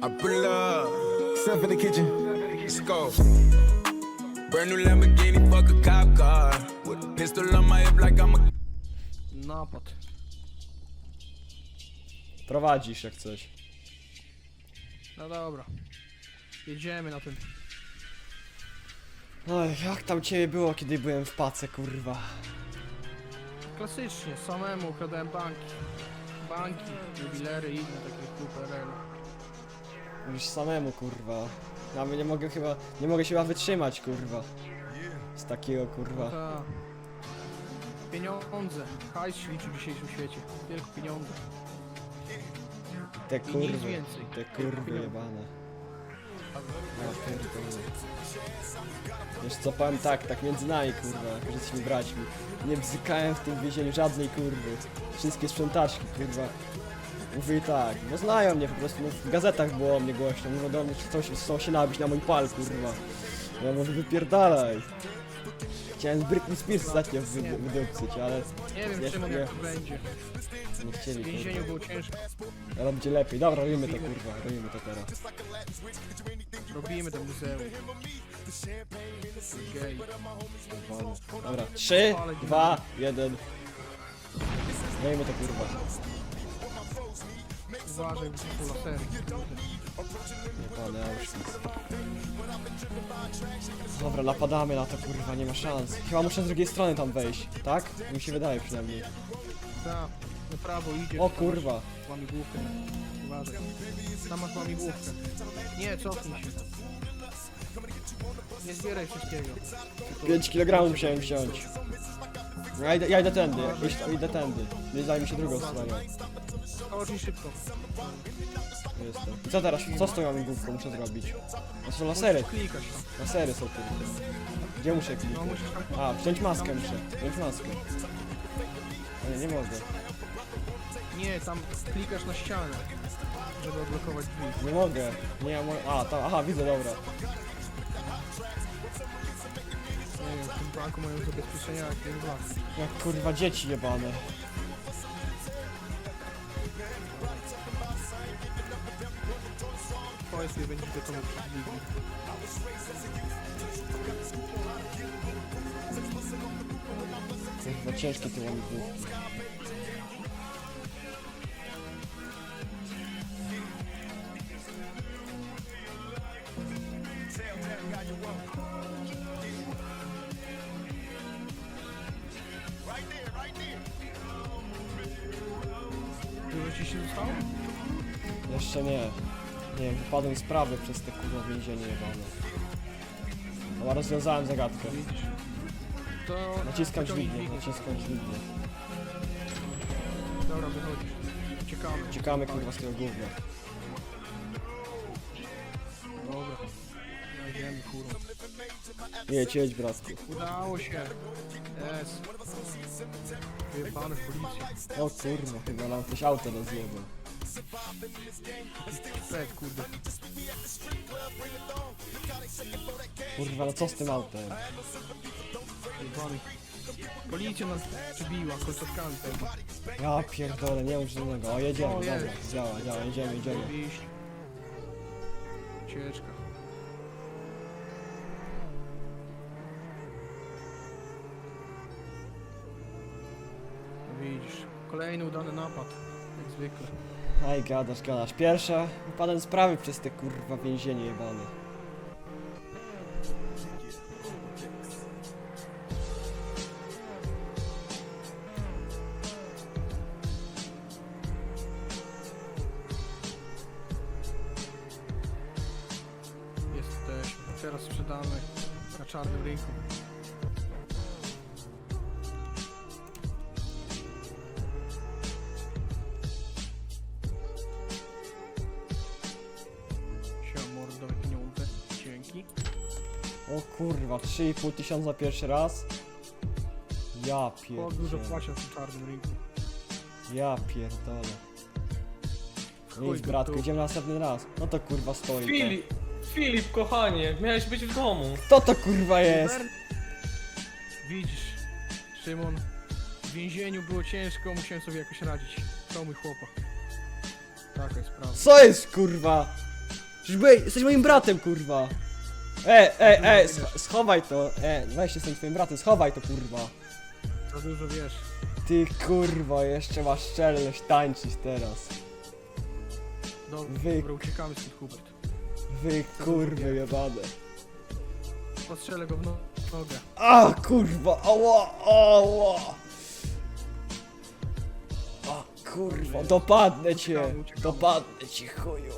I pull up, Step in the kitchen. let's go. Brand new Lamborghini, fuck a cop car. With a pistol on my hip like I'm a Napad. Prowadzisz jak coś. No dobra. Jedziemy na ten. Oj, jak tam ciebie było, kiedy byłem w pace, kurwa. Klasycznie, samemu ukradałem banki. Banki, jubilery i inne takie PRL. Już samemu, kurwa. Ja nie mogę chyba, nie mogę się chyba wytrzymać, kurwa. Z takiego, kurwa. Ta. Pieniądze. Hajs się liczy w dzisiejszym świecie. Tylko pieniądze. Te I nic kurwy, więcej. te kurwy jebane. Ja pierdolę. Wiesz co, powiem tak, tak między nami, kurwa, jesteśmy braćmi. Nie bzykałem w tym więzieniu żadnej kurwy. Wszystkie sprzątaczki, kurwa. Mówię tak, bo znają mnie po prostu, no, w gazetach było o mnie głośno, mówią do mnie, chcą się, chcą się nabić na mój pal, kurwa. Ja mówię, wypierdalaj. Chciałem z Britney Spears ostatnio wy, wy, wydupcyć, ale Nie wiem Nie, czemu nie. jak to będzie. nie W chcieli, więzieniu kurwa. było ciężko. Robicie lepiej. Dobra, robimy to, kurwa, robimy to teraz. Robimy to muzeum. Gej. Dobra, 3, 2, 1. Robimy to, kurwa. Uważaj, bo są lasery. Jebany Auschwitz. Dobra, napadamy na to, kurwa, nie ma szans. Chyba muszę z drugiej strony tam wejść, tak? Mi się wydaje przynajmniej. Ta, na prawo idzie. O kurwa. Łamigłówkę. Uważaj. Tam masz łamigłówkę. Nie, cofnij się. Nie zbieraj wszystkiego. 5 kg musiałem wziąć. Ja idę, ja idę tędy, iść, idę tędy. Nie zajmie się drugą stroną. Chodź szybko. Jestem. I co teraz? Co z tą łamigłówką muszę zrobić? To są lasery. Tam. Lasery są kurde. Gdzie muszę No kliknąć? musisz tam... A, wziąć maskę muszę. Wziąć maskę. Nie, nie mogę. Nie, tam klikasz na ścianę. Żeby odblokować drzwi. Nie mogę. Nie, ja mo A, tam, aha, widzę, dobra. Nie wiem, w tym banku mają zabezpieczenia jak nie dwa. Jak kurwa dzieci jebane. Powiedz mi, będziesz gotowy przed drzwi. Kurwa ciężkie te łamigłówki. Dużo ci się zostało? Jeszcze nie. Nie wiem, wypadłem z prawy przez te kurwa więzienie jebane. Dobra, rozwiązałem zagadkę. Widzisz. To... Naciskam pociągnij dźwignię, naciskam dźwignię. Dobra, wychodzisz. Uciekamy. Uciekamy kurwa z tego gówna. Jedziemy, kurwa. Jedź, jedź bratku. Udało się. Jest. Wyjebane w policję. O kurwa, chyba nam ktoś auto rozjebał. Fred, kurde. Kurwa, no co z tym autem? Wyjebany. Policja nas przybiła kolczatkami pewnie. Ja pierdolę, nie mam żadnego. O, jedziemy, O, dobra. jest. Działa, działa, jedziemy, jedziemy. Zajebiście. Ucieczka. Widzisz, kolejny udany napad, jak zwykle. Aj, gadasz, gadasz. Pierwsza, wypadłem z prawy przez te kurwa więzienie jebane. Jesteśmy. Teraz sprzedamy na czarnym rynku. O kurwa, 3,5 tysiąca pierwszy raz. Ja O, dużo pierdolę. płacia na tym czarnym rynku. Ja pierdolę. Nic bratku, idziemy następny raz. No to kurwa stoi. to. Filip, Filip, kochanie, miałeś być w domu. Kto to kurwa jest? Widzisz, Szymon, w więzieniu było ciężko, musiałem sobie jakoś radzić. To mój chłopak. Taka jest prawda. Co jest kurwa? Przecież byłeś, jesteś moim bratem, kurwa. E, e, e, sch- schowaj to. E, weź jestem twoim bratem, schowaj to, kurwa. Za dużo wiesz. Ty, kurwa, jeszcze masz szczelność tańczyć teraz. Dobra, Wy- dobra uciekamy z Hubert. Wy, kurwy jebane. Postrzelę go w no- nogę. A, kurwa, ała, ała. A, kurwa, dopadnę cię, dopadnę ci, chuju.